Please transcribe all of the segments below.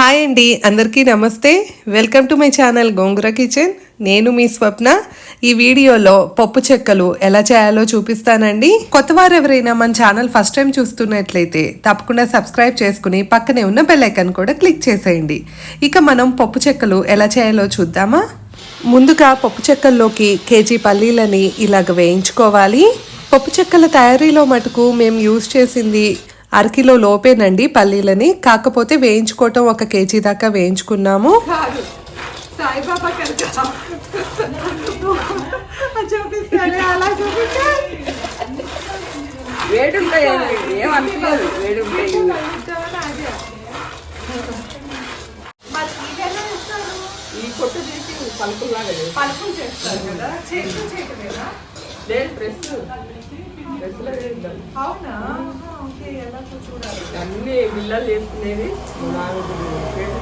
Hi అండి అందరికీ నమస్తే. Welcome to my channel Gongura kitchen నేను మీ స్వప్న. ఈ వీడియోలో పప్పు చెక్కలు ఎలా చేయాలో చూపిస్తానండి. కొత్త వారు ఎవరైనా మన ఛానల్ ఫస్ట్ టైం చూస్తున్నట్లయితే తప్పకుండా సబ్స్క్రైబ్ చేసుకుని పక్కనే ఉన్న బెల్లైకన్ కూడా క్లిక్ చేసేయండి. ఇక మనం పప్పు చెక్కలు ఎలా చేయాలో చూద్దామా? ముందుగా పప్పు చెక్కల్లోకి కేజీ పల్లీలని ఇలాగ వేయించుకోవాలి. పప్పు చెక్కల తయారీలో మటుకు మేము యూజ్ చేసింది అరకిలో లోపేనండి పల్లీలని. కాకపోతే వేయించుకోవటం ఒక కేజీ దాకా వేయించుకున్నాము. ఈ తీసి లేదు. పలుపులు చేస్తారు కదా. చేతులు చేయటమేనా? లేదు ప్రెస్ ప్రెస్లో అవునా? అన్ని బిల్లలు నాలుగు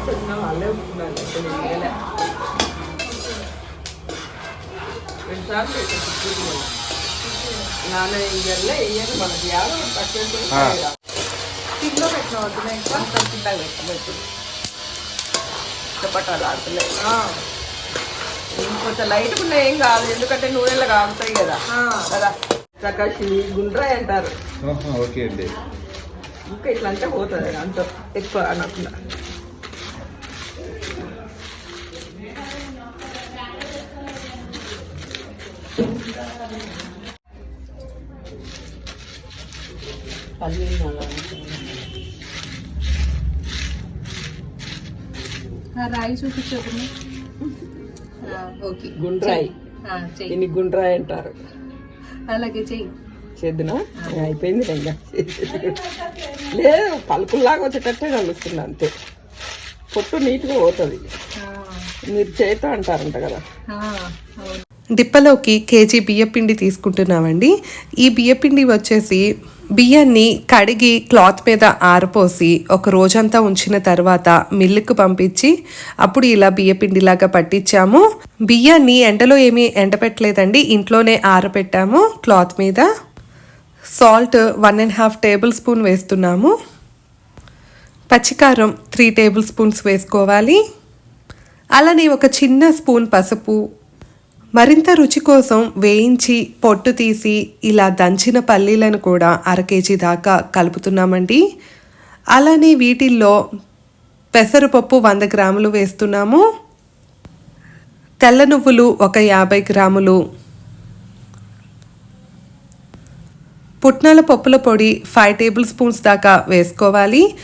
వచ్చిన వాళ్ళే ఉంటున్నారు. అసలు నేను వేయలే. రెండు సార్లు వేసాను కుట్టుకున్నాను. నాన్న మనకి యాభై తక్కువ పెట్టిన ఇంకా ఆడుతున్నాయి ఇంకొంచెం లైట్గా ఉన్నాయి ఏం కాదు. ఎందుకంటే నూనెలో కాగుతాయి కదా. కదా. చక్కసి గుండ్రాయి అంటారు. ఓకే అండి. ఇంకా ఇట్లా అంటే పోతుంది అంత ఎక్కువ అనకుండా. రాయి చూపించదు ఓకే గుండ్రాయి దీన్ని గుండ్రాయి అంటారు. అలాగే చెయ్యి. చేద్దునా? అయిపోయింది ఇంకా లేదు పలుకుల్లాగా వచ్చేటట్టే కలుస్తుంది అంతే. పొట్టు నీట్గా పోతుంది. మీరు చేతో అంటారంట కదా. అవును. డిప్పలోకి కేజీ బియ్యపిండి తీసుకుంటున్నామండి. ఈ బియ్యపిండి వచ్చేసి బియ్యాన్ని కడిగి క్లాత్ మీద ఆరపోసి ఒక రోజంతా ఉంచిన తర్వాత మిల్లుకు పంపించి అప్పుడు ఇలా బియ్యపిండిలాగా పట్టించాము. బియ్యాన్ని ఎండలో ఏమీ ఎండపెట్టలేదండి ఇంట్లోనే ఆరబెట్టాము క్లాత్ మీద. Salt one and half tablespoon వేస్తున్నాము. పచ్చికారం త్రీ టేబుల్ స్పూన్స్ వేసుకోవాలి. అలానే ఒక చిన్న స్పూన్ పసుపు మరింత రుచి కోసం వేయించి పొట్టు తీసి ఇలా దంచిన పల్లీలను కూడా అర కేజీ దాకా కలుపుతున్నామండి. అలానే వీటిల్లో పెసరపప్పు వంద గ్రాములు వేస్తున్నాము. తెల్ల నువ్వులు ఒక యాభై గ్రాములు. పుట్నాల పప్పుల పొడి ఫైవ్ టేబుల్ స్పూన్స్ దాకా వేసుకోవాలి.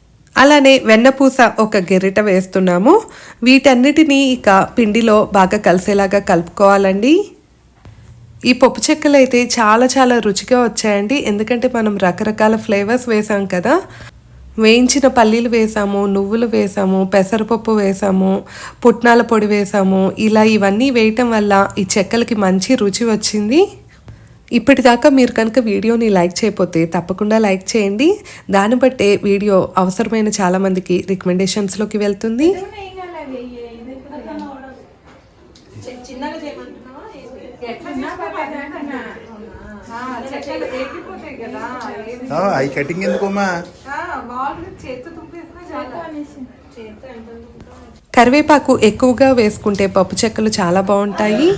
అలానే వెన్నపూస ఒక గెరిట వేస్తున్నాము. వీటన్నిటినీ ఇక పిండిలో బాగా కలిసేలాగా కలుపుకోవాలండి. ఈ పప్పు చెక్కలు అయితే చాలా చాలా రుచిగా వచ్చాయండి. ఎందుకంటే మనం రకరకాల ఫ్లేవర్స్ వేసాం కదా. వేయించిన పల్లీలు వేసాము నువ్వులు వేసాము పెసరపప్పు వేసాము పుట్నాల పొడి వేసాము. ఇలా ఇవన్నీ వేయటం వల్ల ఈ చెక్కలకి మంచి రుచి వచ్చింది. ఇప్పటిదాకా మీరు కనుక వీడియోని లైక్ చేయకపోతే తప్పకుండా లైక్ చేయండి. దాన్ని బట్టే వీడియో అవసరమైన చాలామందికి రికమెండేషన్స్లోకి వెళ్తుంది. కటింగ్ ఎందుకోమా కరివేపాకు ఎక్కువగా వేసుకుంటే పప్పు చెక్కలు చాలా బాగుంటాయి.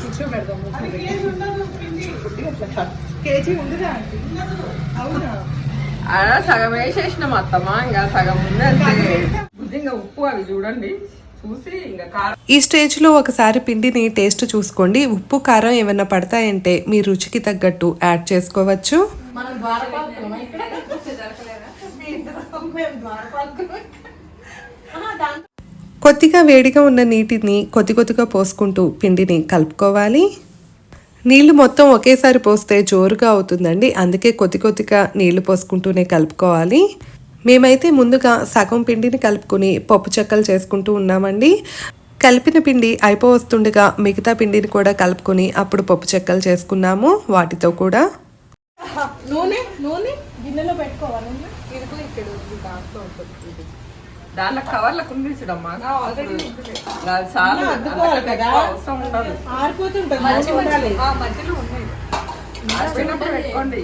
కేజీ అవునా అలా సగం వేసేసినాం అత్తమ్మ ఇంకా సగం ఉంది అంతే. ఇంకా ఉప్పు అవి చూడండి. చూసి ఇంకా కారం. ఈ స్టేజ్లో ఒకసారి పిండిని టేస్ట్ చూసుకోండి. ఉప్పు కారం ఏమైనా పడతాయంటే మీ రుచికి తగ్గట్టు యాడ్ చేసుకోవచ్చు. కొద్దిగా వేడిగా ఉన్న నీటిని కొద్ది కొద్దిగా పోసుకుంటూ పిండిని కలుపుకోవాలి. నీళ్ళు మొత్తం ఒకేసారి పోస్తే జోరుగా అవుతుందండి. అందుకే కొద్ది కొద్దిగా నీళ్ళు పోసుకుంటూనే కలుపుకోవాలి. మేమైతే ముందుగా సగం పిండిని కలుపుకొని పప్పు చెక్కలు చేసుకుంటూ ఉన్నామండి. కలిపిన పిండి అయిపోవస్తుండగా మిగతా పిండిని కూడా కలుపుకొని అప్పుడు పప్పు చెక్కలు చేసుకున్నాము వాటితో కూడా. నూనె నూనె గిన్నెలో పెట్టుకోవాలి? ఇక్కడ దాంట్లో కవర్లకు అది చాలు అవసరం ఉండదు. మధ్యలో ఉన్నాయి. ఆరిపోయినప్పుడు పెట్టుకోండి.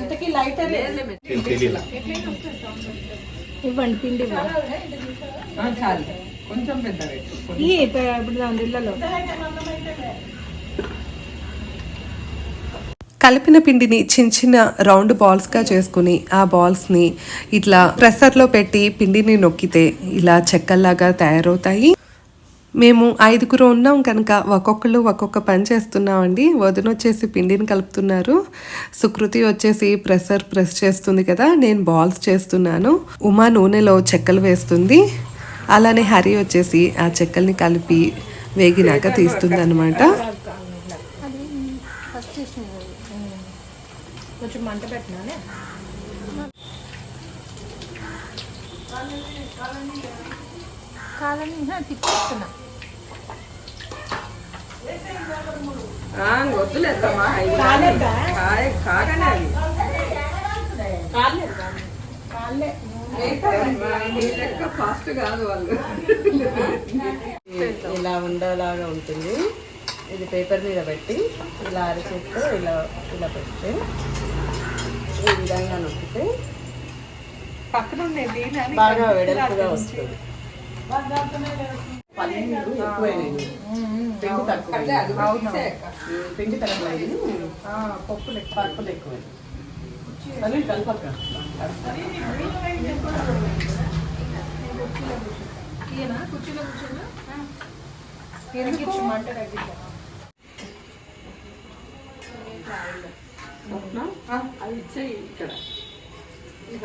ఇంతకీ లైటర్. ఇవ్వండి పిండి చాలు. కొంచెం పెద్ద ఇప్పుడు దాని ఇళ్ళలో. కలిపిన పిండిని చిన్న చిన్న రౌండ్ బాల్స్గా చేసుకుని ఆ బాల్స్ని ఇట్లా ప్రెషర్లో పెట్టి పిండిని నొక్కితే ఇలా చెక్కల్లాగా తయారవుతాయి. మేము ఐదుగురు ఉన్నాం కనుక ఒక్కొక్కళ్ళు ఒక్కొక్క పని చేస్తున్నామండి. వదిన వచ్చేసి పిండిని కలుపుతున్నారు. సుకృతి వచ్చేసి ప్రెషర్ ప్రెస్ చేస్తుంది కదా నేను బాల్స్ చేస్తున్నాను. ఉమా నూనెలో చెక్కలు వేస్తుంది. అలానే హరి వచ్చేసి ఆ చెక్కల్ని కలిపి వేగినాక తీస్తుంది అనమాట కొంచెం మంట పెట్టినానే. కాదని తిప్పేస్తున్నా. ఫాస్ట్ కాదు వాళ్ళు. ఇలా ఉండలాగా ఉంటుంది. ఇది పేపర్ మీద పెట్టి ఇలా అరిచేస్తే ఇలా ఇలా పెడితే ఈ విధంగా నొక్కితే పక్కన బాగా వెడల్పుగా వస్తుంది. పన్నీరు పిండి తక్కువ. పిండి తక్కువైంది పప్పులు పప్పులు ఎక్కువైంది అది కలపక్క. ఈయన కుర్చీలో కూర్చున్నా ఎందుకు? మంట అవి ఇచ్చేయి ఇక్కడ.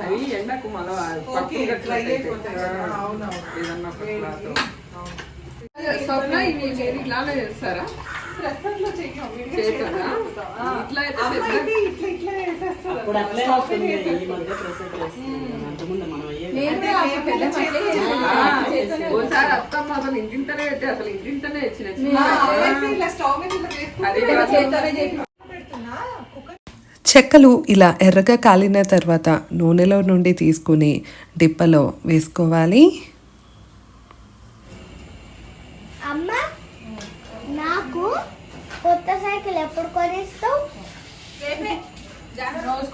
అవి ఎండకు మళ్ళా పప్పు కట్టినట్టయితే. ఏదన్నా ఒక క్లాత్. స్వప్న ఇవి మీరు ఇట్లానే చేస్తారా? అయితే ఓసారి అత్తమ్మ అసలు ఇంటింతనే పెట్టి అసలు ఇంటింతనే ఇచ్చిన ఇలా స్టవ్ మీద ఇట్లా వేసుకుంటే అది కూడా చేత్తోనే పెడుతున్నా కుక్కర్ చెక్కలు ఇలా ఎర్రగా కాలిన తర్వాత నూనెలో నుండి తీసుకుని డిప్పలో వేసుకోవాలి. అమ్మ నాకు కొత్త సైకిల్ ఎప్పుడు కొనిస్తావు? రోజు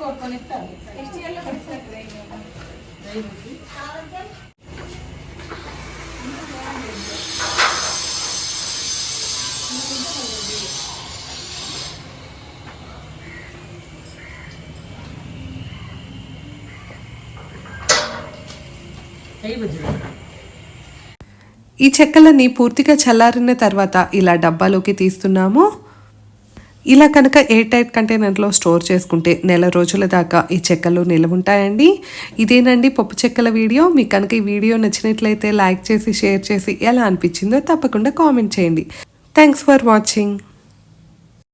ఈ చెక్కలన్నీ పూర్తిగా చల్లారిన తర్వాత ఇలా డబ్బాలోకి తీస్తున్నాము. ఇలా కనుక ఎయిర్ టైట్ కంటైనర్లో స్టోర్ చేసుకుంటే నెల రోజుల దాకా ఈ చెక్కలు నిల్వ ఉంటాయండి. ఇదేనండి పప్పు చెక్కల వీడియో. మీకు కనుక ఈ వీడియో నచ్చినట్లయితే లైక్ చేసి షేర్ చేసి ఎలా అనిపించిందో తప్పకుండా కామెంట్ చేయండి. Thanks for watching.